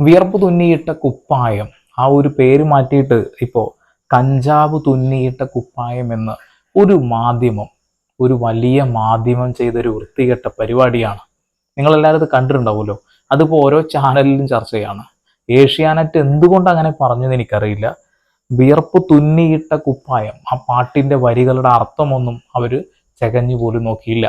വിയർപ്പ് തുന്നിയിട്ട കുപ്പായം. ആ ഒരു പേര് മാറ്റിയിട്ട് ഇപ്പോൾ കഞ്ചാവ് തുന്നിയിട്ട കുപ്പായം എന്ന് ഒരു മാധ്യമം ഒരു വലിയ മാധ്യമം ചെയ്തൊരു വൃത്തികെട്ട പരിപാടിയാണ്. നിങ്ങളെല്ലാവരും ഇത് കണ്ടിട്ടുണ്ടാവുമല്ലോ. അതിപ്പോൾ ഓരോ ചാനലിലും ചർച്ചയാണ് ഏഷ്യാനെറ്റ് എന്തുകൊണ്ട് അങ്ങനെ പറഞ്ഞത് എനിക്കറിയില്ല. വിയർപ്പ് തുന്നിയിട്ട കുപ്പായം ആ പാട്ടിന്റെ വരികളുടെ അർത്ഥമൊന്നും അവർ ചകഞ്ഞു പോലും നോക്കിയില്ല.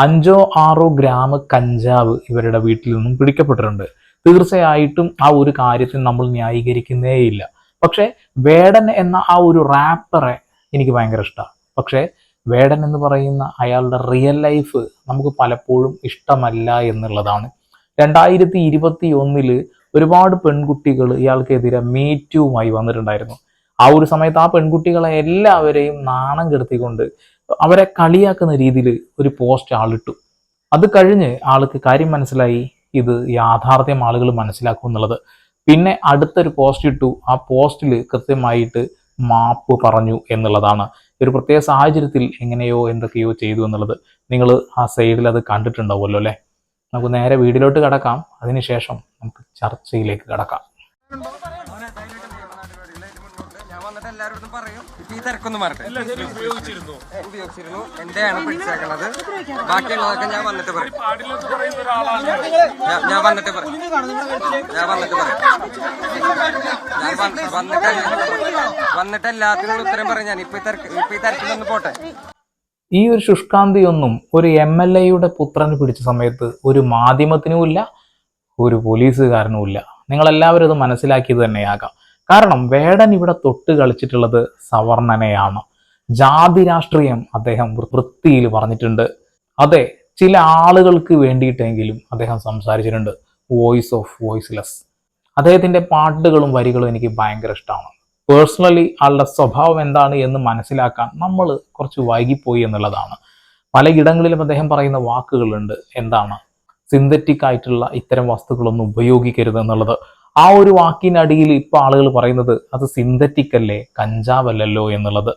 അഞ്ചോ ആറോ ഗ്രാം കഞ്ചാവ് ഇവരുടെ വീട്ടിൽ നിന്നും പിടിക്കപ്പെട്ടിട്ടുണ്ട്. തീർച്ചയായിട്ടും ആ ഒരു കാര്യത്തിൽ നമ്മൾ ന്യായീകരിക്കുന്നേയില്ല പക്ഷേ വേടൻ എന്ന ആ ഒരു റാപ്പറെ എനിക്ക് ഭയങ്കര ഇഷ്ടമാണ് പക്ഷേ വേടൻ എന്ന് പറയുന്ന അയാളുടെ റിയൽ ലൈഫ് നമുക്ക് പലപ്പോഴും ഇഷ്ടമല്ല എന്നുള്ളതാണ്. രണ്ടായിരത്തി ഇരുപത്തി ഒന്നിൽ ഒരുപാട് പെൺകുട്ടികൾ ഇയാൾക്കെതിരെ മീറ്റുമായി വന്നിട്ടുണ്ടായിരുന്നു. ആ ഒരു സമയത്ത് ആ പെൺകുട്ടികളെ എല്ലാവരെയും നാണം കെടുത്തിക്കൊണ്ട് അവരെ കളിയാക്കുന്ന രീതിയിൽ ഒരു പോസ്റ്റ് ആളിട്ടു. അത് കഴിഞ്ഞ് ആൾക്ക് കാര്യം മനസ്സിലായി. ഇത് യാഥാർത്ഥ്യം ആളുകൾ മനസ്സിലാക്കും എന്നുള്ളത്. പിന്നെ അടുത്തൊരു പോസ്റ്റ് ഇട്ടു. ആ പോസ്റ്റിൽ കൃത്യമായിട്ട് മാപ്പ് പറഞ്ഞു എന്നുള്ളതാണ്. ഒരു പ്രത്യേക സാഹചര്യത്തിൽ എങ്ങനെയോ എന്തൊക്കെയോ ചെയ്തു എന്നുള്ളത്. നിങ്ങൾ ആ സൈഡിൽ അത് കണ്ടിട്ടുണ്ടാവുമല്ലോ അല്ലേ? നമുക്ക് നേരെ വീടിലോട്ട് കടക്കാം. അതിനുശേഷം നമുക്ക് ചർച്ചയിലേക്ക് കടക്കാം. ഈ തിരക്കൊന്നും മാറട്ടെ ഉപയോഗിച്ചിരുന്നു. ഉപയോഗിച്ചിരുന്നു. എന്റെയാണ് പിടിച്ചേക്കണത്. ബാക്കിയുള്ളതൊക്കെ ഞാൻ വന്നിട്ട് പറയും. ഞാൻ- വന്നിട്ട് പറയും. ഞാൻ വന്നിട്ട് പറയും. ഞാൻ വന്ന്- വന്നിട്ട് വന്നിട്ട് എല്ലാത്തിനും ഉത്തരം പറയും ഞാൻ. ഇപ്പൊ ഈ തിരക്ക് ഇപ്പൊ ഈ തിരക്കിലൊന്ന് പോട്ടെ. ഈ ഒരു ശുഷ്കാന്തിയൊന്നും ഒരു എം എൽ എയുടെ പുത്രന് പിടിച്ച സമയത്ത് ഒരു മാധ്യമത്തിനുമില്ല ഒരു പോലീസുകാരനുമില്ല. നിങ്ങളെല്ലാവരും അത് മനസ്സിലാക്കിയത് തന്നെയാകാം. കാരണം വേടൻ ഇവിടെ തൊട്ട് കളിച്ചിട്ടുള്ളത് സവർണനെയാണ് ജാതി രാഷ്ട്രീയം അദ്ദേഹം വൃത്തിയിൽ പറഞ്ഞിട്ടുണ്ട്. അതെ ചില ആളുകൾക്ക് വേണ്ടിയിട്ടെങ്കിലും അദ്ദേഹം സംസാരിച്ചിട്ടുണ്ട്. വോയിസ് ഓഫ് വോയിസ്ലെസ് അദ്ദേഹത്തിന്റെ പാട്ടുകളും വരികളും എനിക്ക് ഭയങ്കര ഇഷ്ടമാണ് പേഴ്സണലി ആളുടെ സ്വഭാവം എന്താണ് എന്ന് മനസ്സിലാക്കാൻ നമ്മൾ കുറച്ച് വൈകിപ്പോയി എന്നുള്ളതാണ്. പലയിടങ്ങളിലും അദ്ദേഹം പറയുന്ന വാക്കുകളുണ്ട്. എന്താണ്? സിന്തറ്റിക് ആയിട്ടുള്ള ഇത്തരം വസ്തുക്കളൊന്നും ഉപയോഗിക്കരുത് എന്നുള്ളത്. ആ ഒരു വാക്കിനടിയിൽ ഇപ്പൊ ആളുകൾ പറയുന്നത് അത് സിന്തറ്റിക് അല്ലേ കഞ്ചാവല്ലല്ലോ എന്നുള്ളത്.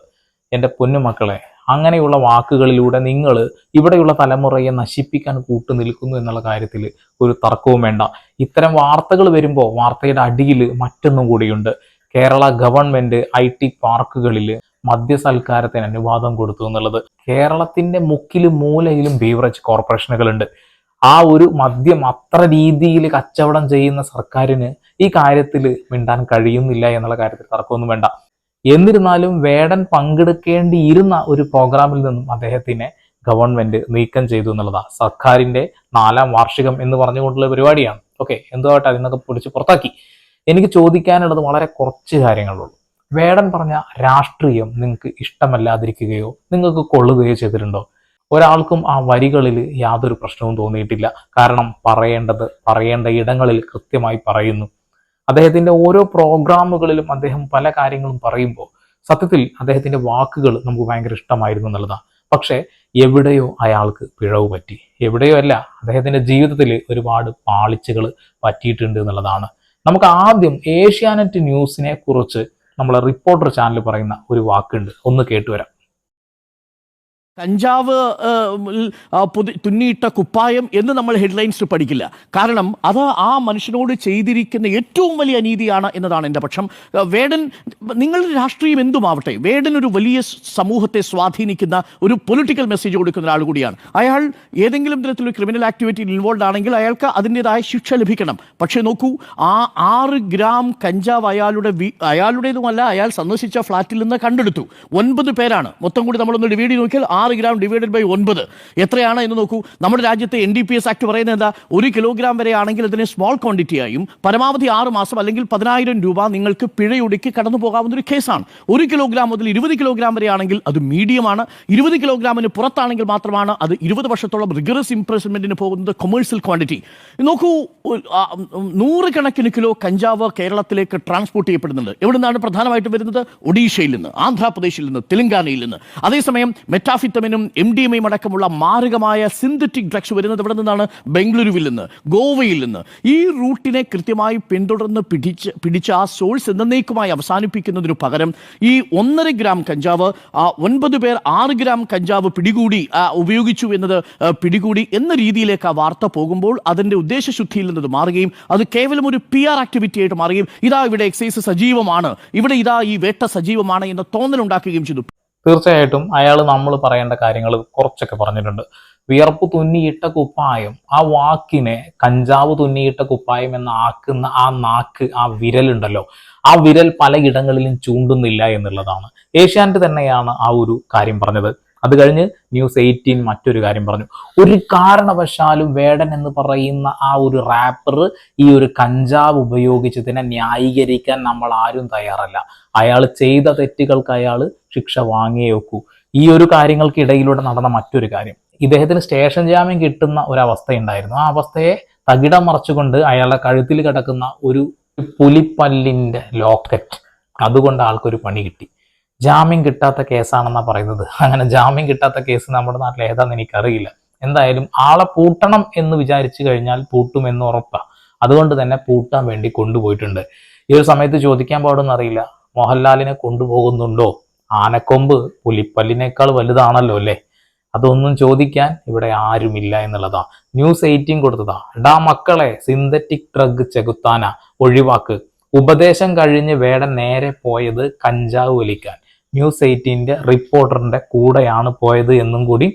എന്റെ പൊന്നുമക്കളെ അങ്ങനെയുള്ള വാക്കുകളിലൂടെ നിങ്ങൾ ഇവിടെയുള്ള തലമുറയെ നശിപ്പിക്കാൻ കൂട്ടു നിൽക്കുന്നു എന്നുള്ള കാര്യത്തിൽ ഒരു തർക്കവും വേണ്ട. ഇത്തരം വാർത്തകൾ വരുമ്പോൾ വാർത്തയുടെ അടിയിൽ മറ്റൊന്നും കൂടിയുണ്ട്. കേരള ഗവൺമെന്റ് ഐ ടി പാർക്കുകളിൽ മദ്യസൽക്കാരത്തിന് അനുവാദം കൊടുത്തു എന്നുള്ളത്. കേരളത്തിന്റെ മുക്കിലും മൂലയിലും ബീവറേജ് കോർപ്പറേഷനുകളുണ്ട്. ആ ഒരു മദ്യം അത്ര രീതിയിൽ കച്ചവടം ചെയ്യുന്ന സർക്കാരിന് ഈ കാര്യത്തിൽ മിണ്ടാൻ കഴിയുന്നില്ല എന്നുള്ള കാര്യത്തിൽ തർക്കമൊന്നും വേണ്ട. എന്നിരുന്നാലും വേടൻ പങ്കെടുക്കേണ്ടിയിരുന്ന ഒരു പ്രോഗ്രാമിൽ നിന്നും അദ്ദേഹത്തിനെ ഗവൺമെന്റ് നീക്കം ചെയ്തു എന്നുള്ളതാണ് സർക്കാരിന്റെ നാലാം വാർഷികം എന്ന് പറഞ്ഞുകൊണ്ടുള്ള പരിപാടിയാണ്. ഓക്കെ എന്തുമായിട്ട് അതിനൊക്കെ പിടിച്ച് പുറത്താക്കി. എനിക്ക് ചോദിക്കാനുള്ളത് വളരെ കുറച്ച് കാര്യങ്ങളുള്ളൂ. വേടൻ പറഞ്ഞ രാഷ്ട്രീയം നിങ്ങൾക്ക് ഇഷ്ടമല്ലാതിരിക്കുകയോ നിങ്ങൾക്ക് കൊള്ളുകയോ ചെയ്തിട്ടുണ്ടോ? ഒരാൾക്കും ആ വരികളിൽ യാതൊരു പ്രശ്നവും തോന്നിയിട്ടില്ല. കാരണം പറയേണ്ടത് പറയേണ്ട ഇടങ്ങളിൽ കൃത്യമായി പറയുന്നു. അദ്ദേഹത്തിന്റെ ഓരോ പ്രോഗ്രാമുകളിലും അദ്ദേഹം പല കാര്യങ്ങളും പറയുമ്പോൾ സത്യത്തിൽ അദ്ദേഹത്തിന്റെ വാക്കുകൾ നമുക്ക് ഭയങ്കര ഇഷ്ടമായിരുന്നു എന്നുള്ളതാണ്. പക്ഷേ എവിടെയോ അയാൾക്ക് പിഴവ് പറ്റി. എവിടെയോ അല്ല അദ്ദേഹത്തിന്റെ ജീവിതത്തിൽ ഒരുപാട് പാളിച്ചകൾ പറ്റിയിട്ടുണ്ട് എന്നുള്ളതാണ്. നമുക്ക് ആദ്യം ഏഷ്യാനെറ്റ് ന്യൂസിനെ കുറിച്ച് നമ്മളെ റിപ്പോർട്ടർ ചാനൽ പറയുന്ന ഒരു വാക്കുണ്ട്. ഒന്ന് കേട്ടുവരാം. കഞ്ചാവ് പുതി തുന്നിയിട്ട കുപ്പായം എന്ന് നമ്മൾ ഹെഡ്ലൈൻസ് പഠിക്കില്ല. കാരണം അത് ആ മനുഷ്യനോട് ചെയ്തിരിക്കുന്ന ഏറ്റവും വലിയ അനീതിയാണ് എന്നതാണ് എന്റെ പക്ഷം. ആ, വേടൻ നിങ്ങളുടെ രാഷ്ട്രീയം എന്തുമാവട്ടെ? വേടൻ ഒരു വലിയ സമൂഹത്തെ സ്വാധീനിക്കുന്ന ഒരു പൊളിറ്റിക്കൽ മെസ്സേജ് കൊടുക്കുന്ന ഒരാൾ കൂടിയാണ്. അയാൾ ഏതെങ്കിലും തരത്തിലൊരു ക്രിമിനൽ ആക്ടിവിറ്റിയിൽ ഇൻവോൾവ് ആണെങ്കിൽ അയാൾക്ക് അതിന്റെതായ ശിക്ഷ ലഭിക്കണം. പക്ഷേ നോക്കൂ ആ ആറ് ഗ്രാം കഞ്ചാവ് അയാളുടെ അയാളുടേതുമല്ല അയാൾ സന്ദർശിച്ച ഫ്ലാറ്റിൽ നിന്ന് കണ്ടെടുത്തു. ഒൻപത് പേരാണ്. മൊത്തം കൂടി നമ്മളൊന്ന് ഡിവൈഡ് നോക്കിയാൽ നോക്കിയാൽ ആറ് ഗ്രാം ഡിവൈഡഡ് ബൈ ഒൻപത്. എത്രയാണ് എന്ന് നോക്കൂ. നമ്മുടെ രാജ്യത്തെ N D P S act പറയുന്നത് എന്താ? ഒരു കിലോഗ്രാം വരെ ആണെങ്കിൽ അതിനെ സ്മോൾ ക്വാണ്ടിറ്റിയായും പരമാവധി ആറ് മാസം അല്ലെങ്കിൽ പതിനായിരം രൂപ നിങ്ങൾക്ക് പിഴയൊടുക്കി കടന്നു പോകാവുന്ന ഒരു കേസാണ്. ഒരു കിലോഗ്രാം മുതൽ ഇരുപത് കിലോഗ്രാം വരെ ആണെങ്കിൽ അത് മീഡിയമാണ് ഇരുപത് കിലോഗ്രാമിന് പുറത്താണെങ്കിൽ മാത്രമാണ് അത് ഇരുപത് വർഷത്തോളം റിഗറസ് ഇംപ്രസ്മെന്റിന് പോകുന്നത് കൊമേഴ്സ്യൽ ക്വാണ്ടിറ്റി നോക്കൂ നൂറ് കണക്കിന് നൂറുകണക്കിന് കിലോ കഞ്ചാവ് കേരളത്തിലേക്ക് ട്രാൻസ്പോർട്ട് ചെയ്യപ്പെടുന്നുണ്ട്. എവിടെ നിന്നാണ് പ്രധാനമായിട്ടും വരുന്നത്? ഒഡീഷയിൽ നിന്ന് ആന്ധ്രാപ്രദേശിൽ നിന്ന് തെലങ്കാനയിൽ നിന്ന്. അതേസമയം മെറ്റാഫിറ്റ മെത്താംഫെറ്റമിനും എം ഡി എം അടക്കമുള്ള മാരകമായ സിന്തറ്റിക് ഡ്രഗ്സ് വരുന്നത് ഇവിടെ നിന്നാണ്? ബംഗളൂരുവിൽ നിന്ന് ഗോവയിൽ നിന്ന്. ഈ റൂട്ടിനെ കൃത്യമായി പിന്തുടർന്ന് പിടിച്ച് പിടിച്ച ആ സോഴ്സ് എന്നേക്കുമായി അവസാനിപ്പിക്കുന്നതിനു പകരം ഈ ഒന്നര ഗ്രാം കഞ്ചാവ് ആ ഒൻപത് പേർ ആറ് ഗ്രാം കഞ്ചാവ് പിടികൂടി ഉപയോഗിച്ചു എന്നത് പിടികൂടി എന്ന രീതിയിലേക്ക് ആ വാർത്ത പോകുമ്പോൾ അതിന്റെ ഉദ്ദേശശുദ്ധിയിൽ നിന്നത് മാറുകയും അത് കേവലം ഒരു പി ആർ ആക്ടിവിറ്റി ആയിട്ട് മാറുകയും ഇതാ ഇവിടെ എക്സൈസ് സജീവമാണ്. ഇവിടെ ഇതാ ഈ വേട്ട സജീവമാണ് എന്ന തോന്നലുണ്ടാക്കുകയും ചെയ്തു. തീർച്ചയായിട്ടും അയാൾ നമ്മൾ പറയേണ്ട കാര്യങ്ങൾ കുറച്ചൊക്കെ പറഞ്ഞിട്ടുണ്ട്. വിയർപ്പ് തുന്നിയിട്ട കുപ്പായം ആ വാക്കിനെ കഞ്ചാവ് തുന്നിയിട്ട കുപ്പായം എന്ന് ആക്കുന്ന ആ നാക്ക് ആ വിരലുണ്ടല്ലോ ആ വിരൽ പലയിടങ്ങളിലും ചൂണ്ടുന്നില്ല എന്നുള്ളതാണ്. ഏഷ്യാനെറ്റ് തന്നെയാണ് ആ ഒരു കാര്യം പറഞ്ഞത്. അത് കഴിഞ്ഞ് ന്യൂസ് എയ്റ്റീൻ മറ്റൊരു കാര്യം പറഞ്ഞു. ഒരു കാരണവശാലും വേടൻ എന്ന് പറയുന്ന ആ ഒരു റാപ്പർ ഈ ഒരു കഞ്ചാവ് ഉപയോഗിച്ചതിനെ ന്യായീകരിക്കാൻ നമ്മൾ ആരും തയ്യാറല്ല. അയാൾ ചെയ്ത തെറ്റുകൾക്ക് അയാൾ ശിക്ഷ വാങ്ങിയേ വെക്കൂ ഈ ഒരു കാര്യങ്ങൾക്കിടയിലൂടെ നടന്ന മറ്റൊരു കാര്യം. ഇദ്ദേഹത്തിന് സ്റ്റേഷൻ ജാമ്യം കിട്ടുന്ന ഒരു അവസ്ഥയുണ്ടായിരുന്നു ആ അവസ്ഥയെ തകിടം മറച്ചുകൊണ്ട് അയാളുടെ കഴുത്തിൽ കിടക്കുന്ന ഒരു പുലിപ്പല്ലിന്റെ ലോക്കറ്റ്. അതുകൊണ്ട് ആൾക്കൊരു പണി കിട്ടി. ജാമ്യം കിട്ടാത്ത കേസാണെന്നാണ് പറയുന്നത്. അങ്ങനെ ജാമ്യം കിട്ടാത്ത കേസ് നമ്മുടെ നാട്ടിൽ ഏതാണെന്ന് എനിക്കറിയില്ല. എന്തായാലും ആളെ പൂട്ടണം എന്ന് വിചാരിച്ചു കഴിഞ്ഞാൽ പൂട്ടുമെന്ന് ഉറപ്പാണ് അതുകൊണ്ട് തന്നെ പൂട്ടാൻ വേണ്ടി കൊണ്ടുപോയിട്ടുണ്ട്. ഈ ഒരു സമയത്ത് ചോദിക്കാൻ പാടുമെന്ന് അറിയില്ല. മോഹൻലാലിനെ കൊണ്ടുപോകുന്നുണ്ടോ? ആനക്കൊമ്പ് പുലിപ്പല്ലിനേക്കാൾ വലുതാണല്ലോ അല്ലേ? അതൊന്നും ചോദിക്കാൻ ഇവിടെ ആരുമില്ല എന്നുള്ളതാ. ന്യൂസ് എയ്റ്റീൻ കൊടുത്തതാ. ഡാ മക്കളെ സിന്തറ്റിക് ഡ്രഗ് ചെകുത്താന. ഒഴിവാക്ക്. ഉപദേശം കഴിഞ്ഞ് വേട നേരെ പോയത് കഞ്ചാവ് വലിക്കാൻ. ന്യൂസ് എയ്റ്റീന്റെ റിപ്പോർട്ടറിന്റെ കൂടെയാണ് പോയത് എന്നും കൂടി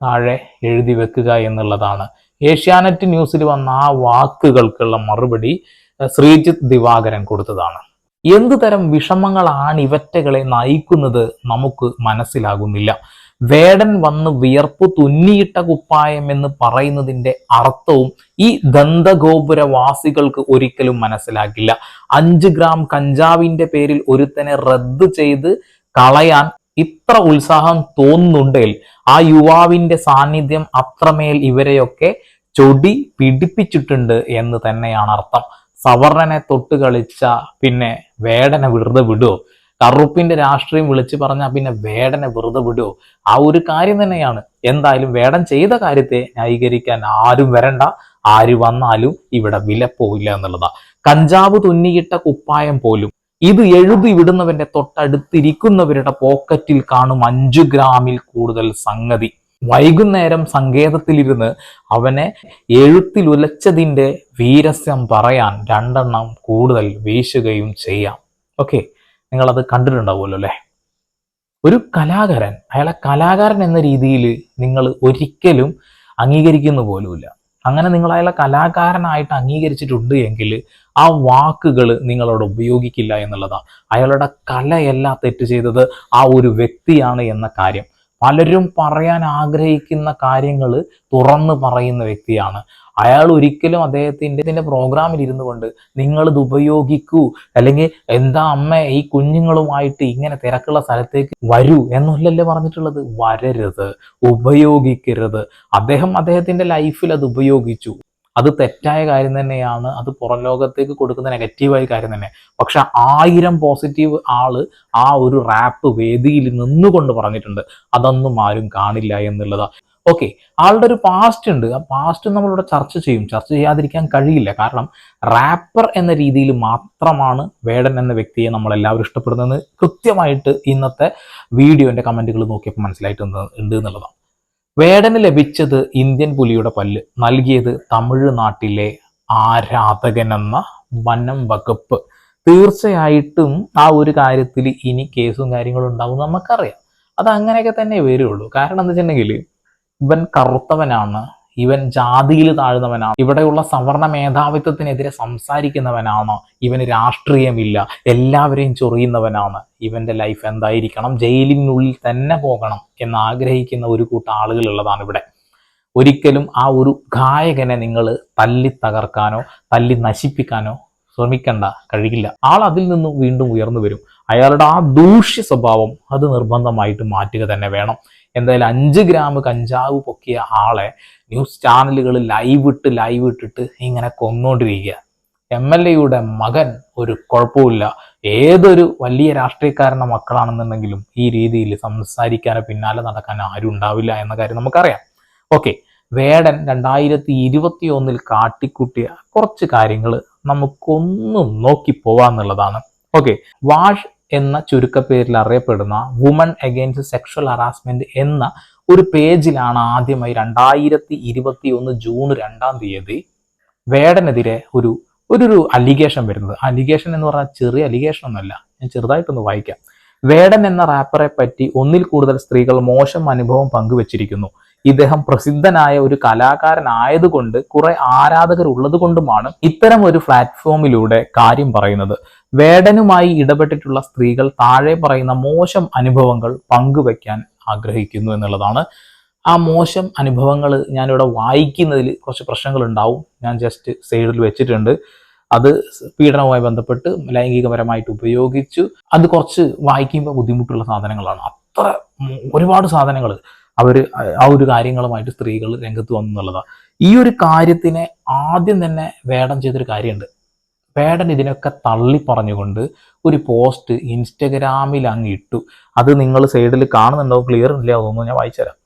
താഴെ എഴുതി വെക്കുക എന്നുള്ളതാണ്. ഏഷ്യാനെറ്റ് ന്യൂസിൽ വന്ന ആ വാക്കുകൾക്കുള്ള മറുപടി ശ്രീജിത്ത് ദിവാകരൻ കൊടുത്തതാണ്. എന്തു തരം വിഷമങ്ങളാണ് ഇവറ്റകളെ നയിക്കുന്നത് നമുക്ക് മനസ്സിലാകുന്നില്ല. വേടൻ വന്ന് വിയർപ്പ് തുന്നിയിട്ട കുപ്പായം എന്ന് പറയുന്നതിന്റെ അർത്ഥവും ഈ ദന്തഗോപുരവാസികൾക്ക് ഒരിക്കലും മനസ്സിലാക്കില്ല. അഞ്ച് ഗ്രാം കഞ്ചാവിന്റെ പേരിൽ ഒരുത്തനെ റദ്ദ് ചെയ്ത് കളയാൻ ഇത്ര ഉത്സാഹം തോന്നുന്നുണ്ടെങ്കിൽ ആ യുവാവിന്റെ സാന്നിധ്യം അത്രമേൽ ഇവരെയൊക്കെ ചൊടി പിടിപ്പിച്ചിട്ടുണ്ട് എന്ന് തന്നെയാണ് അർത്ഥം. സവർണനെ തൊട്ട് കളിച്ച പിന്നെ വേടനെ വെറുതെ വിടുവോ? കറുപ്പിന്റെ രാഷ്ട്രീയം വിളിച്ചു പറഞ്ഞാൽ പിന്നെ വേടനെ വെറുതെ വിടുവോ? ആ ഒരു കാര്യം തന്നെയാണ്. എന്തായാലും വേടൻ ചെയ്ത കാര്യത്തെ ന്യായീകരിക്കാൻ ആരും വരണ്ട. ആര് വന്നാലും ഇവിടെ വില പോയില്ല എന്നുള്ളതാ. കഞ്ചാവ് തുന്നിയിട്ട കുപ്പായം പോലും ഇത് എഴുതി വിടുന്നവന്റെ തൊട്ടടുത്തിരിക്കുന്നവരുടെ പോക്കറ്റിൽ കാണും അഞ്ചു ഗ്രാമിൽ കൂടുതൽ സംഗതി. വൈകുന്നേരം സങ്കേതത്തിലിരുന്ന് അവനെ എഴുത്തിൽ ഉലച്ചതിന്റെ വീരസ്യം പറയാൻ രണ്ടെണ്ണം കൂടുതൽ വീശുകയും ചെയ്യാം. ഓക്കെ നിങ്ങളത് കണ്ടിട്ടുണ്ടാവുമല്ലോ അല്ലേ? ഒരു കലാകാരൻ അയാളെ കലാകാരൻ എന്ന രീതിയിൽ നിങ്ങൾ ഒരിക്കലും അംഗീകരിക്കുന്ന പോലുമില്ല. അങ്ങനെ നിങ്ങൾ അയാളെ കലാകാരനായിട്ട് അംഗീകരിച്ചിട്ടുണ്ട് എങ്കിൽ ആ വാക്കുകൾ നിങ്ങളോട് ഉപയോഗിക്കില്ല എന്നുള്ളതാണ് അയാളുടെ കലയല്ല തെറ്റ് ചെയ്തത്. ആ ഒരു വ്യക്തിയാണ് എന്ന കാര്യം. പലരും പറയാൻ ആഗ്രഹിക്കുന്ന കാര്യങ്ങൾ തുറന്നു പറയുന്ന വ്യക്തിയാണ്. അയാൾ ഒരിക്കലും അദ്ദേഹത്തിന്റെ ഇതിന്റെ പ്രോഗ്രാമിൽ ഇരുന്നു കൊണ്ട് നിങ്ങളിത് ഉപയോഗിക്കൂ. അല്ലെങ്കിൽ എന്താ അമ്മ ഈ കുഞ്ഞുങ്ങളുമായിട്ട് ഇങ്ങനെ തിരക്കുള്ള സ്ഥലത്തേക്ക് വരൂ എന്നല്ലല്ലേ പറഞ്ഞിട്ടുള്ളത്? വരരുത്. ഉപയോഗിക്കരുത്. അദ്ദേഹം അദ്ദേഹത്തിന്റെ ലൈഫിൽ അത് ഉപയോഗിച്ചു. അത് തെറ്റായ കാര്യം തന്നെയാണ്. അത് പുറം ലോകത്തേക്ക് കൊടുക്കുന്ന നെഗറ്റീവായ കാര്യം തന്നെ. പക്ഷെ ആയിരം പോസിറ്റീവ് ആൾ ആ ഒരു റാപ്പ് വേദിയിൽ നിന്നുകൊണ്ട് പറഞ്ഞിട്ടുണ്ട്. അതൊന്നും ആരും കാണില്ല എന്നുള്ളതാ. ഓക്കെ ആളുടെ ഒരു പാസ്റ്റ് ഉണ്ട്. ആ പാസ്റ്റ് നമ്മളിവിടെ ചർച്ച ചെയ്യും. ചർച്ച ചെയ്യാതിരിക്കാൻ കഴിയില്ല. കാരണം റാപ്പർ എന്ന രീതിയിൽ മാത്രമാണ് വേടൻ എന്ന വ്യക്തിയെ നമ്മൾ എല്ലാവരും ഇഷ്ടപ്പെടുന്നത് കൃത്യമായിട്ട് ഇന്നത്തെ വീഡിയോന്റെ കമന്റുകൾ നോക്കിയപ്പോൾ മനസ്സിലായിട്ട് ഉണ്ട് എന്നുള്ളതാണ് വേടന് ലഭിച്ചത് ഇന്ത്യൻ പുലിയുടെ പല്ല്. നൽകിയത് തമിഴ്നാട്ടിലെ ആരാധകൻ എന്ന വനം വകുപ്പ്. തീർച്ചയായിട്ടും ആ ഒരു കാര്യത്തിൽ ഇനി കേസും കാര്യങ്ങളും ഉണ്ടാവും നമുക്കറിയാം. അത് അങ്ങനെയൊക്കെ തന്നെ വരുള്ളൂ. കാരണം എന്താ വെച്ചിട്ടുണ്ടെങ്കിൽ ഇവൻ കറുത്തവനാണ്. ഇവൻ ജാതിയിൽ താഴ്ന്നവനാണ് ഇവിടെയുള്ള സവർണ മേധാവിത്വത്തിനെതിരെ സംസാരിക്കുന്നവനാണ്. ഇവന് രാഷ്ട്രീയമില്ല. എല്ലാവരെയും ചൊറിയുന്നവനാണ്. ഇവന്റെ ലൈഫ് എന്തായിരിക്കണം? ജയിലിനുള്ളിൽ തന്നെ പോകണം എന്ന് ആഗ്രഹിക്കുന്ന ഒരു കൂട്ടം ആളുകളുള്ളതാണ് ഇവിടെ. ഒരിക്കലും ആ ഒരു ഗായകനെ നിങ്ങൾ തല്ലി തകർക്കാനോ തല്ലി നശിപ്പിക്കാനോ ശ്രമിക്കണ്ട കഴിയില്ല ആൾ അതിൽ നിന്നും വീണ്ടും ഉയർന്നു വരും. അയാളുടെ ആ ദൂഷ്യ സ്വഭാവം അത് നിർബന്ധമായിട്ട് മാറ്റുക തന്നെ വേണം. എന്തായാലും അഞ്ച് ഗ്രാം കഞ്ചാവ് പൊക്കിയ ആളെ ന്യൂസ് ചാനലുകൾ ലൈവ് ഇട്ട് ലൈവ് ഇട്ടിട്ട് ഇങ്ങനെ കൊന്നുകൊണ്ടിരിക്കുക എം എൽ എയുടെ മകൻ ഒരു കുഴപ്പമില്ല ഏതൊരു വലിയ രാഷ്ട്രീയക്കാരന്റെ മക്കളാണെന്നുണ്ടെങ്കിലും ഈ രീതിയിൽ സംസാരിക്കാനോ പിന്നാലെ നടക്കാൻ ആരും ഉണ്ടാവില്ല എന്ന കാര്യം നമുക്കറിയാം. ഓക്കെ വേടൻ രണ്ടായിരത്തി ഇരുപത്തി ഒന്നിൽ കാട്ടിക്കൂട്ടിയ കുറച്ച് കാര്യങ്ങൾ നമുക്കൊന്നും നോക്കി പോവാന്നുള്ളതാണ്. ഓക്കെ വാഷ് എന്ന ചുരുക്കപ്പേരിൽ അറിയപ്പെടുന്ന വുമൺ അഗെയിൻസ്റ്റ് സെക്ഷൽ ഹറാസ്മെന്റ് എന്ന ഒരു പേജിലാണ് ആദ്യമായി രണ്ടായിരത്തി ഇരുപത്തി ഒന്ന് ജൂൺ രണ്ടാം തീയതി വേടനെതിരെ ഒരു ഒരു അലിഗേഷൻ വരുന്നത്. അലിഗേഷൻ എന്ന് പറഞ്ഞാൽ ചെറിയ അലിഗേഷൻ ഒന്നുമല്ല. ഞാൻ ചെറുതായിട്ടൊന്ന് വായിക്കാം. വേടൻ എന്ന റാപ്പറെ പറ്റി ഒന്നിൽ കൂടുതൽ സ്ത്രീകൾ മോശം അനുഭവം പങ്കുവച്ചിരിക്കുന്നു. ഇദ്ദേഹം പ്രസിദ്ധനായ ഒരു കലാകാരനായതുകൊണ്ട് കുറെ ആരാധകർ ഉള്ളത് കൊണ്ടുമാണ് ഇത്തരം ഒരു പ്ലാറ്റ്ഫോമിലൂടെ കാര്യം പറയുന്നത്. വേടനുമായി ഇടപെട്ടിട്ടുള്ള സ്ത്രീകൾ താഴെ പറയുന്ന മോശം അനുഭവങ്ങൾ പങ്കുവെക്കാൻ ആഗ്രഹിക്കുന്നു എന്നുള്ളതാണ്. ആ മോശം അനുഭവങ്ങൾ ഞാനിവിടെ വായിക്കുന്നതിൽ കുറച്ച് പ്രശ്നങ്ങൾ ഉണ്ടാവും ഞാൻ ജസ്റ്റ് സൈഡിൽ വെച്ചിട്ടുണ്ട്. അത് പീഡനവുമായി ബന്ധപ്പെട്ട് ലൈംഗികപരമായിട്ട് ഉപയോഗിച്ചു. അത് കുറച്ച് വായിക്കുമ്പോൾ ബുദ്ധിമുട്ടുള്ള സാധനങ്ങളാണ്. അത്ര ഒരുപാട് സാധനങ്ങൾ അവർ ആ ഒരു കാര്യങ്ങളുമായിട്ട് സ്ത്രീകൾ രംഗത്ത് വന്നു എന്നുള്ളതാണ് ഈ ഒരു കാര്യത്തിനെ ആദ്യം തന്നെ വേടം ചെയ്തൊരു കാര്യമുണ്ട് വേടൻ ഇതിനൊക്കെ തള്ളി പറഞ്ഞുകൊണ്ട് ഒരു പോസ്റ്റ് ഇൻസ്റ്റഗ്രാമിൽ അങ്ങ് ഇട്ടു. അത് നിങ്ങൾ സൈഡിൽ കാണുന്നുണ്ടോ? ക്ലിയർ ഇല്ല അതൊന്നും ഞാൻ വായിച്ചുതരാം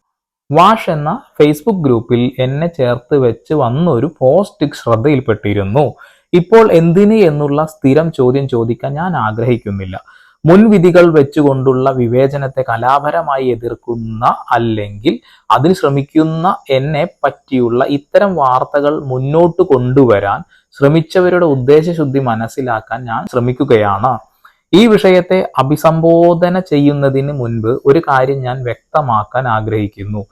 വാഷ് എന്ന ഫേസ്ബുക്ക് ഗ്രൂപ്പിൽ എന്നെ ചേർത്ത് വെച്ച് വന്ന ഒരു പോസ്റ്റ് ശ്രദ്ധയിൽപ്പെട്ടിരുന്നു. ഇപ്പോൾ എന്തിന് എന്നുള്ള സ്ഥിരം ചോദ്യം ചോദിക്കാൻ ഞാൻ ആഗ്രഹിക്കുന്നില്ല. മുൻവിധികൾ വെച്ചുകൊണ്ടുള്ള വിവേചനത്തെ കലാപരമായി എതിർക്കുന്ന അല്ലെങ്കിൽ അതിന് ശ്രമിക്കുന്ന എന്നെ പറ്റിയുള്ള ഇത്തരം വാർത്തകൾ മുന്നോട്ട് കൊണ്ടുവരാൻ ശ്രമിച്ചവരുടെ ഉദ്ദേശശുദ്ധി മനസ്സിലാക്കാൻ ഞാൻ ശ്രമിക്കുകയാണ്. ഈ വിഷയത്തെ അഭിസംബോധന ചെയ്യുന്നതിന് മുൻപ് ഒരു കാര്യം ഞാൻ വ്യക്തമാക്കാൻ ആഗ്രഹിക്കുന്നു.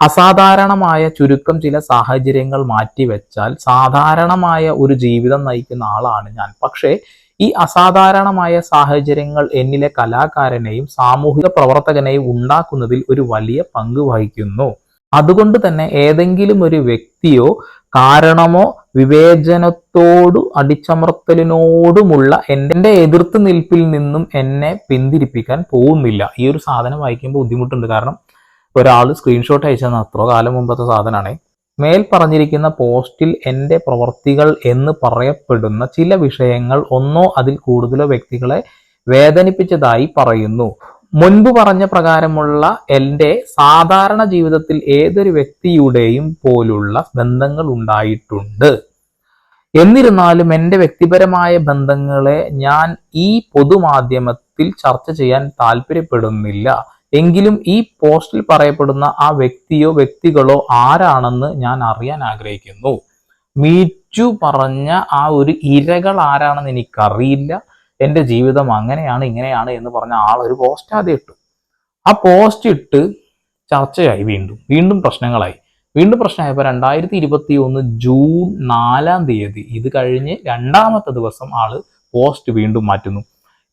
അസാധാരണമായ ചുരുക്കം ചില സാഹചര്യങ്ങൾ മാറ്റിവെച്ചാൽ സാധാരണമായ ഒരു ജീവിതം നയിക്കുന്ന ആളാണ് ഞാൻ. പക്ഷേ ഈ അസാധാരണമായ സാഹചര്യങ്ങൾ എന്നിലെ കലാകാരനെയും സാമൂഹിക പ്രവർത്തകനെയും ഉണ്ടാക്കുന്നതിൽ ഒരു വലിയ പങ്ക് വഹിക്കുന്നു. അതുകൊണ്ട് തന്നെ ഏതെങ്കിലും ഒരു വ്യക്തിയോ കാരണമോ വിവേചനത്തോടു അടിച്ചമർത്തലിനോടുമുള്ള എന്റെ എതിർത്ത് നിൽപ്പിൽ നിന്നും എന്നെ പിന്തിരിപ്പിക്കാൻ പോകുന്നില്ല. ഈ ഒരു സാധനം വായിക്കുമ്പോൾ ബുദ്ധിമുട്ടുണ്ട്. കാരണം ഒരാൾ സ്ക്രീൻഷോട്ട് അയച്ചതെന്ന് അത്ര കാലം മുമ്പത്തെ സാധനമാണ്. മേൽ പറഞ്ഞിരിക്കുന്ന പോസ്റ്റിൽ എന്റെ പ്രവർത്തികൾ എന്ന് പറയപ്പെടുന്ന ചില വിഷയങ്ങൾ ഒന്നോ അതിൽ കൂടുതലോ വ്യക്തികളെ വേദനിപ്പിച്ചതായി പറയുന്നു. മുൻപ് പറഞ്ഞ പ്രകാരമുള്ള എന്റെ സാധാരണ ജീവിതത്തിൽ ഏതൊരു വ്യക്തിയുടെയും പോലുള്ള ബന്ധങ്ങൾ ഉണ്ടായിട്ടുണ്ട്. എന്നിരുന്നാലും എന്റെ വ്യക്തിപരമായ ബന്ധങ്ങളെ ഞാൻ ഈ പൊതുമാധ്യമത്തിൽ ചർച്ച ചെയ്യാൻ താല്പര്യപ്പെടുന്നില്ല. എങ്കിലും ഈ പോസ്റ്റിൽ പറയപ്പെടുന്ന ആ വ്യക്തിയോ വ്യക്തികളോ ആരാണെന്ന് ഞാൻ അറിയാൻ ആഗ്രഹിക്കുന്നു. മീറ്റു പറഞ്ഞ ആ ഒരു ഇരകൾ ആരാണെന്ന് എനിക്കറിയില്ല. എന്റെ ജീവിതം അങ്ങനെയാണ് ഇങ്ങനെയാണ് എന്ന് പറഞ്ഞ ആൾ ഒരു പോസ്റ്റ് ആദ്യം ഇട്ടു. ആ പോസ്റ്റ് ഇട്ട് ചർച്ചയായി വീണ്ടും. വീണ്ടും പ്രശ്നങ്ങളായി. വീണ്ടും പ്രശ്നമായപ്പോൾ രണ്ടായിരത്തി ഇരുപത്തി ഒന്ന് ജൂൺ നാലാം തീയതി ഇത് കഴിഞ്ഞ് രണ്ടാമത്തെ ദിവസം ആൾ പോസ്റ്റ് വീണ്ടും മാറ്റുന്നു.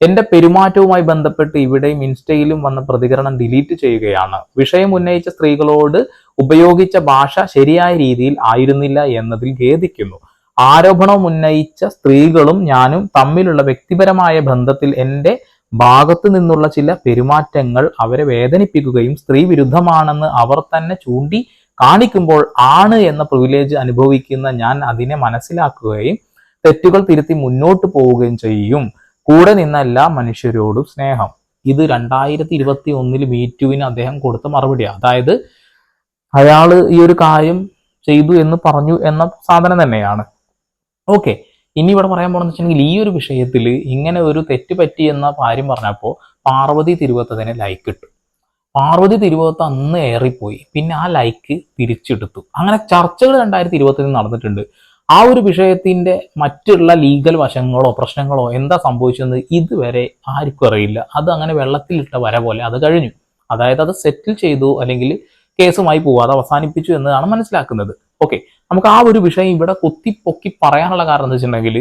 എന്റെ പെരുമാറ്റവുമായി ബന്ധപ്പെട്ട് ഇവിടെയും ഇൻസ്റ്റയിലും വന്ന പ്രതികരണം ഡിലീറ്റ് ചെയ്യുകയാണ്. വിഷയം ഉന്നയിച്ച സ്ത്രീകളോട് ഉപയോഗിച്ച ഭാഷ ശരിയായ രീതിയിൽ ആയിരുന്നില്ല എന്നതിൽ ഖേദിക്കുന്നു. ആരോപണം ഉന്നയിച്ച സ്ത്രീകളും ഞാനും തമ്മിലുള്ള വ്യക്തിപരമായ ബന്ധത്തിൽ എന്റെ ഭാഗത്തു നിന്നുള്ള ചില പെരുമാറ്റങ്ങൾ അവരെ വേദനിപ്പിക്കുകയും സ്ത്രീ വിരുദ്ധമാണെന്ന് അവർ തന്നെ ചൂണ്ടി കാണിക്കുമ്പോൾ ആണ് എന്ന പ്രിവിലേജ് അനുഭവിക്കുന്ന ഞാൻ അതിനെ മനസ്സിലാക്കുകയും തെറ്റുകൾ തിരുത്തി മുന്നോട്ട് പോവുകയും ചെയ്യും. കൂടെ നിന്ന എല്ലാ മനുഷ്യരോടും സ്നേഹം. ഇത് രണ്ടായിരത്തി ഇരുപത്തി ഒന്നിൽ മീറ്റുവിന് അദ്ദേഹം കൊടുത്ത മറുപടിയാണ് അതായത് അയാൾ ഈ ഒരു കാര്യം ചെയ്തു എന്ന് പറഞ്ഞു എന്ന സാധനം തന്നെയാണ്. ഓക്കെ. ഇനി ഇവിടെ പറയാൻ പോണെന്ന് വെച്ചിട്ടുണ്ടെങ്കിൽ ഈ ഒരു വിഷയത്തിൽ ഇങ്ങനെ ഒരു തെറ്റ് പറ്റി എന്ന കാര്യം പറഞ്ഞപ്പോൾ പാർവതി തിരുവത്തതിന് ലൈക്ക് ഇട്ടു. പാർവതി തിരുവത്ത് അന്ന് ഏറിപ്പോയി. പിന്നെ ആ ലൈക്ക് തിരിച്ചെടുത്തു. അങ്ങനെ ചർച്ചകൾ രണ്ടായിരത്തി ഇരുപത്തിൽ നടന്നിട്ടുണ്ട്. ആ ഒരു വിഷയത്തിന്റെ മറ്റുള്ള ലീഗൽ വശങ്ങളോ പ്രശ്നങ്ങളോ എന്താ സംഭവിച്ചതെന്ന് ഇതുവരെ ആർക്കും അറിയില്ല. അത് അങ്ങനെ വെള്ളത്തിലിട്ട വര പോലെ അത് കഴിഞ്ഞു. അതായത് അത് സെറ്റിൽ ചെയ്തു അല്ലെങ്കിൽ കേസുമായി പോവാതെ അവസാനിപ്പിച്ചു എന്നതാണ് മനസ്സിലാക്കുന്നത്. ഓക്കെ നമുക്ക് ആ ഒരു വിഷയം ഇവിടെ കുത്തിപ്പൊക്കി പറയാനുള്ള കാരണം എന്ന് വെച്ചിട്ടുണ്ടെങ്കിൽ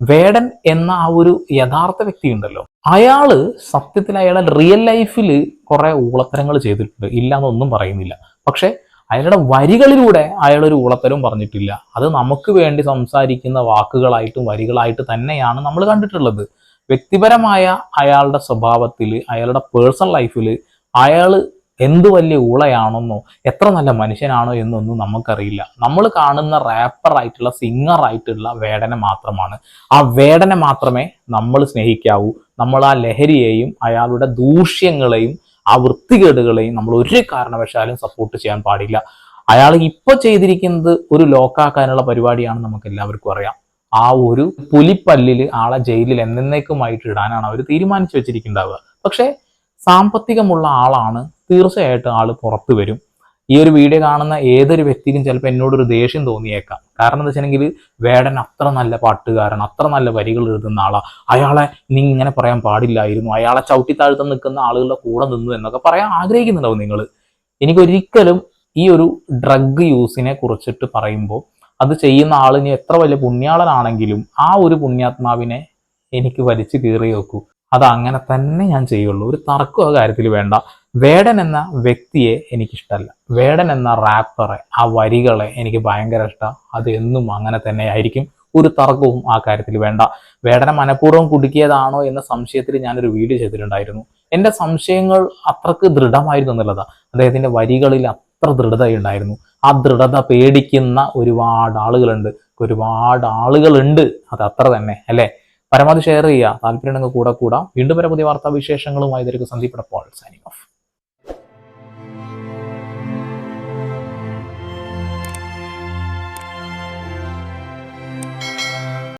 വേടൻ എന്ന ആ ഒരു യഥാർത്ഥ വ്യക്തി ഉണ്ടല്ലോ. അയാൾ സത്യത്തിൽ അയാളെ റിയൽ ലൈഫിൽ കുറെ ഊളത്തരങ്ങൾ ചെയ്തിട്ടുണ്ട്. ഇല്ല എന്നൊന്നും പറയുന്നില്ല. പക്ഷെ അയാളുടെ വരികളിലൂടെ അയാളൊരു ഊളത്തരവും പറഞ്ഞിട്ടില്ല. അത് നമുക്ക് വേണ്ടി സംസാരിക്കുന്ന വാക്കുകളായിട്ടും വരികളായിട്ട് തന്നെയാണ് നമ്മൾ കണ്ടിട്ടുള്ളത്. വ്യക്തിപരമായ അയാളുടെ സ്വഭാവത്തിൽ അയാളുടെ പേഴ്സണൽ ലൈഫിൽ അയാൾ എന്ത് വലിയ ഊളയാണെന്നോ എത്ര നല്ല മനുഷ്യനാണോ എന്നൊന്നും നമുക്കറിയില്ല. നമ്മൾ കാണുന്ന റാപ്പറായിട്ടുള്ള സിംഗർ ആയിട്ടുള്ള വേടനെ മാത്രമാണ്. ആ വേടന മാത്രമേ നമ്മൾ സ്നേഹിക്കാവൂ. നമ്മൾ ആ ലഹരിയെയും അയാളുടെ ദൂഷ്യങ്ങളെയും ആ വൃത്തികേടുകളെയും നമ്മൾ ഒരു കാരണവശാലും സപ്പോർട്ട് ചെയ്യാൻ പാടില്ല. അയാൾ ഇപ്പൊ ചെയ്തിരിക്കുന്നത് ഒരു ലോക്കാക്കാനുള്ള പരിപാടിയാണ് നമുക്ക് എല്ലാവർക്കും അറിയാം. ആ ഒരു പുലിപ്പല്ലിൽ ആളെ ജയിലിൽ എന്നേക്കുമായിട്ട് ഇടാനാണ് അവർ തീരുമാനിച്ചു വെച്ചിരിക്കുന്നുണ്ടാവുക. പക്ഷേ സാമ്പത്തികമുള്ള ആളാണ് തീർച്ചയായിട്ടും ആൾ പുറത്തു വരും. ഈ ഒരു വീഡിയോ കാണുന്ന ഏതൊരു വ്യക്തിക്കും ചിലപ്പോൾ എന്നോടൊരു ദേഷ്യം തോന്നിയേക്കാം. കാരണം എന്താ വെച്ചിട്ടുണ്ടെങ്കിൽ വേടൻ അത്ര നല്ല പാട്ടുകാരൻ അത്ര നല്ല വരികൾ എഴുതുന്ന ആളാണ് അയാളെ നീ ഇങ്ങനെ പറയാൻ പാടില്ലായിരുന്നു. അയാളെ ചവിട്ടിത്താഴ്ത്തം നിൽക്കുന്ന ആളുകളുടെ കൂടെ നിന്നു എന്നൊക്കെ പറയാൻ ആഗ്രഹിക്കുന്നുണ്ടാവും നിങ്ങൾ. എനിക്കൊരിക്കലും ഈ ഒരു ഡ്രഗ് യൂസിനെ കുറിച്ചിട്ട് പറയുമ്പോൾ അത് ചെയ്യുന്ന ആളിന് എത്ര വലിയ പുണ്യാളനാണെങ്കിലും ആ ഒരു പുണ്യാത്മാവിനെ എനിക്ക് വലിച്ചു കീറി വെക്കൂ. അത് അങ്ങനെ തന്നെ ഞാൻ ചെയ്യുള്ളൂ. ഒരു തർക്കം ആ കാര്യത്തിൽ വേണ്ട. വേടൻ എന്ന വ്യക്തിയെ എനിക്കിഷ്ടമല്ല വേടൻ എന്ന റാപ്പറെ ആ വരികളെ എനിക്ക് ഭയങ്കര ഇഷ്ടമാണ് അത് എന്നും അങ്ങനെ തന്നെ ആയിരിക്കും. ഒരു തർക്കവും ആ കാര്യത്തിൽ വേണ്ട. വേടനെ മനഃപൂർവം കുടുക്കിയതാണോ എന്ന സംശയത്തിൽ ഞാനൊരു വീഡിയോ ചെയ്തിട്ടുണ്ടായിരുന്നു. എന്റെ സംശയങ്ങൾ അത്രയ്ക്ക് ദൃഢമായിരുന്നു എന്നുള്ളതാണ് അദ്ദേഹത്തിന്റെ വരികളിൽ അത്ര ദൃഢതയുണ്ടായിരുന്നു ആ ദൃഢത പേടിക്കുന്ന ഒരുപാട് ആളുകളുണ്ട്. ഒരുപാട് ആളുകളുണ്ട്. അത് അത്ര തന്നെ അല്ലേ? പരമാവധി ഷെയർ ചെയ്യുക. താല്പര്യമുണ്ടെങ്കിൽ കൂടെ കൂടാം. വീണ്ടും വരെ പുതിയ വാർത്താ വിശേഷങ്ങളുമായി ഇതൊരു സന്ദീപ് പോൾ സൈനിങ് ഓഫ്